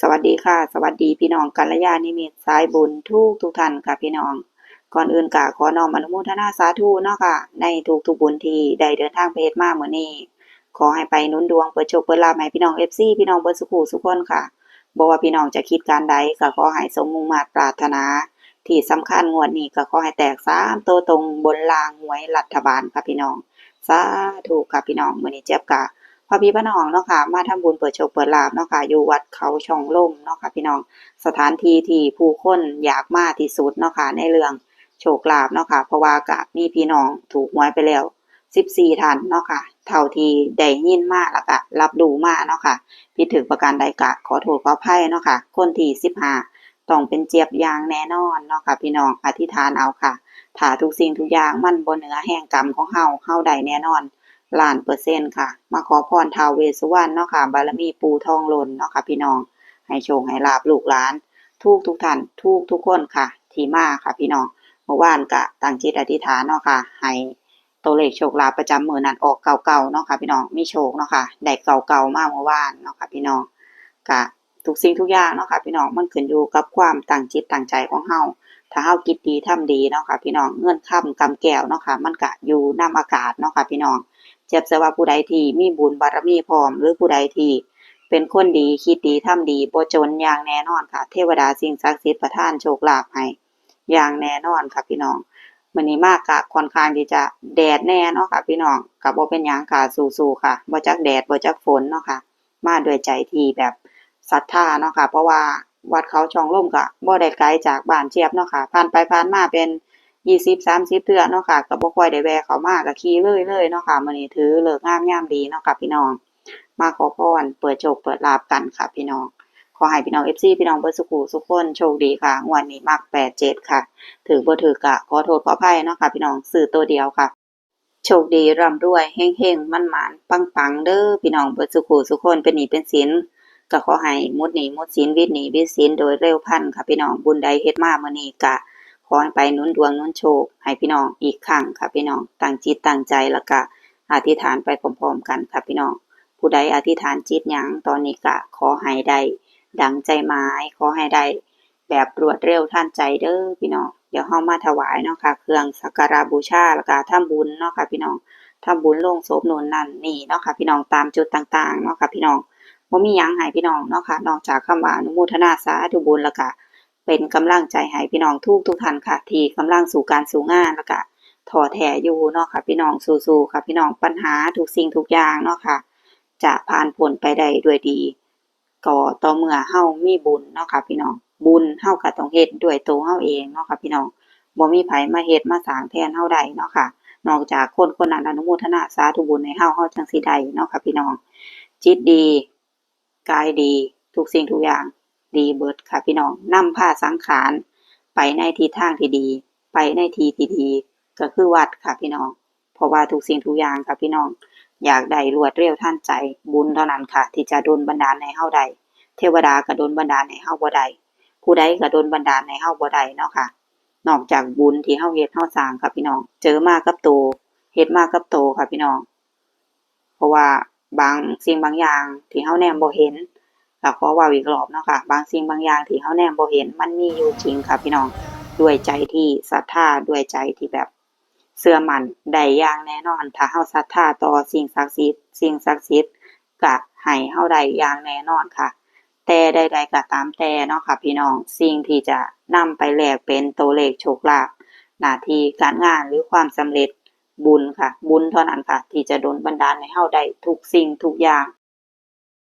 สวัสดีค่ะ สวัสดีพี่น้องกัลยาณิมิตสายบุญทุกทุกท่านค่ะพี่น้อง ก่อนอื่นกะขอน้อมอนุโมทนาสาธุเนาะค่ะ ในทุกทุกบุญที่ได้เดินทางไปเฮ็ดมามื้อนี้ ขอให้ไปนุนดวงเปิดโชคเปิดลาภให้พี่น้อง FC พี่น้องเบิดสุขุสุขคนค่ะบ่ว่าพี่น้องจะคิดการใดก็ขอให้สมมุ่งมาตรปรารถนา ที่สำคัญงวดนี้ก็ขอให้แตกสามตัวตรงบนล่างหวยรัฐบาลค่ะพี่น้องสาธุค่ะพี่น้องมื้อนี้เจี๊ยบกะ พ่อพี่พี่น้องเนาะค่ะมาทำบุญเปิดโชคเปิดลาภเนาะค่ะอยู่วัดเขาช่องล่มเนาะค่ะพี่น้องสถานที่ที่ผู้คนอยากมาที่สุดเนาะค่ะในเรื่องโชคลาภเนาะค่ะเพราะว่าก็มีพี่น้องถูกหวยไปแล้ว14ท่านเนาะค่ะ เท่าที่ได้ยินมากแล้วก็รับรู้มากเนาะค่ะผิถึงประการใดก็ขอโทษขออภัยเนาะค่ะ คนที่15ต้องเป็นเจี๊ยบยางแน่นอนเนาะค่ะ พี่น้องอธิษฐานเอาค่ะถ้าทุกสิ่งทุกอย่างมันบ่เนื้อแห่งกรรมของเฮาเฮาได้แน่นอน ล้านเปอร์เซ็นต์ค่ะ มาขอพรท้าวเวสสุวรรณเนาะค่ะ บารมีปูทองหล่นเนาะค่ะ พี่น้อง ให้โชคให้ลาบลูกหลาน ทุกทุกท่านทุกทุกคนค่ะ ทีมาค่ะพี่น้อง เมื่อวานก็ตั้งจิตอธิษฐานเนาะค่ะ ให้ตัวเลขโชคลาภประจำมือนั้นออกเก่าๆเนาะค่ะพี่น้อง มีโชคเนาะค่ะ ได้เก่าๆมากเมื่อวานเนาะค่ะพี่น้องก็ทุกสิ่งทุกอย่างเนาะค่ะพี่น้อง มันขึ้นอยู่กับความตั้งจิตตั้งใจของเฮาถ้าเฮาคิดดีทำดีเนาะค่ะพี่น้อง เงินค่ำกำแก้วเนาะค่ะ มันก็อยู่น้ำอากาศเนาะค่ะพี่น้อง เจ็บเสว่าผู้ใดที่มีบุญบารมีพร้อม หรือผู้ใดที่เป็นคนดีคิดดีทำดีบ่จนอย่างแน่นอนค่ะ เทวดาสิ่งศักดิ์สิทธิ์ประทานโชคลาภให้อย่างแน่นอนค่ะพี่น้องมื้อนี้มากกะค่อนข้างที่จะแดดแน่เนาะค่ะ พี่น้องก็บ่เป็นหยังค่ะสู้ๆค่ะบ่จักแดดบ่จักฝนเนาะค่ะ มาด้วยใจที่แบบศรัทธาเนาะค่ะ เพราะว่าวัดเขาช่องล่มก็บ่ได้ไกลจากบ้านเจี๊ยบเนาะค่ะผ่านไปผ่านมาเป็น ยี่สิบสามสิบเทื่อเนาะค่ะก็บ่ค่อยได้แวะเขามากก็ขี่เลยเลยเนาะค่ะมื้อนี้ถือเลิกงามยามดีเนาะค่ะพี่น้อง มาขอพรเปิดโชคเปิดลาภกันค่ะพี่น้อง ขอให้พี่น้อง FC พี่น้องเบิดสุขุสุขคนโชคดีค่ะงวดนี้มัก87ค่ะ ถือบ่ถือกะขอโทษขออภัยเนาะค่ะพี่น้องซื้อตัวเดียวค่ะโชคดีร่ำรวยเฮงๆมั่นหมานปังๆเด้อพี่น้องเบิดสุขุสุขคนเป็นหนี้เป็นสินก็ขอให้หมดหนี้หมดสินวิดหนี้วิดสินโดยเร็วพันค่ะพี่น้องบุญใดเฮ็ดมามื้อนี้กะ ขอให้ไปนุนดวงนุนโชค ให้พี่น้องอีกครั้งค่ะพี่น้องตั้งจิตตั้งใจแล้วก็อธิษฐานไปพร้อมๆกันค่ะพี่น้อง ผู้ใดอธิษฐานจิตยังตอนนี้ก็ขอให้ได้ดังใจหมายขอให้ได้แบบรวดเร็วทันใจเด้อพี่น้องเดี๋ยวเฮามาถวายเนาะค่ะ เครื่องสักการะบูชาแล้วก็ทำบุญเนาะค่ะพี่น้องทำบุญลงศพน่นนั่นนี่เนาะค่ะพี่น้องตามจุดต่างๆเนาะค่ะพี่น้องบ่มีหยังให้พี่น้องเนาะค่ะนอกจากคำว่าอนุโมทนาสาธุบุญแล้วก็ เป็นกำลังใจให้พี่น้องทุกทุกท่านค่ะ ที่กำลังสู่การสู่งานแล้วก็ท้อแท้อยู่เนาะค่ะ พี่น้องสู้ๆค่ะ พี่น้องปัญหาทุกสิ่งทุกอย่างเนาะค่ะ จะผ่านพ้นไปได้ด้วยดีก็ต่อเมื่อเฮามีบุญเนาะค่ะ พี่น้องบุญเฮาก็ต้องเฮ็ดด้วยตัวเฮาเองเนาะค่ะ พี่น้องบ่มีไผมาเฮ็ดมาสร้างแทนเฮาได้เนาะค่ะ นอกจากคนคนนั้นอนุโมทนาสาธุบุญให้เฮาเฮาจังสิได้เนาะค่ะ พี่น้องจิตดี กายดีทุกสิ่งทุกอย่าง ดีเบิดค่ะพี่น้องนำพาสังขารไปในทิศทางที่ดี ไปในทีที่ดีก็คือวัดค่ะพี่น้อง เพราะว่าทุกสิ่งทุกอย่างค่ะพี่น้อง อยากได้รวดเร็วทันใจบุญเท่านั้นค่ะ ที่จะดลบันดาลให้เฮาได้เทวดาก็ดลบันดาลให้เฮาบ่ได้ผู้ใดก็ดลบันดาลให้เฮาบ่ได้เนาะค่ะ นอกจากบุญที่เฮาเฮ็ดเฮาสร้างค่ะพี่น้อง เจอมากกับโตเฮ็ดมากกับโตค่ะพี่น้อง เพราะว่าบางสิ่งบางอย่างที่เฮาแนมบ่เห็น ก็ขอเว้าอีกรอบเนาะค่ะ บางสิ่งบางอย่างที่เฮาแนมบ่เห็นมันมีอยู่จริงค่ะพี่น้อง ด้วยใจที่ศรัทธาด้วยใจที่แบบเชื่อมันได้อย่างแน่นอน ถ้าเฮาศรัทธาต่อสิ่งศักดิ์สิทธิ์สิ่งศักดิ์สิทธิ์ก็ให้เฮาได้อย่างแน่นอนค่ะ แต่ใดๆก็ตามแต่เนาะค่ะ พี่น้องสิ่งที่จะนำไปแลกเป็นตัวเลขโชคลาภหน้าที่การงานหรือความสำเร็จบุญค่ะ บุญเท่านั้นค่ะ ที่จะดลบันดาลให้เฮาได้ทุกสิ่งทุกอย่าง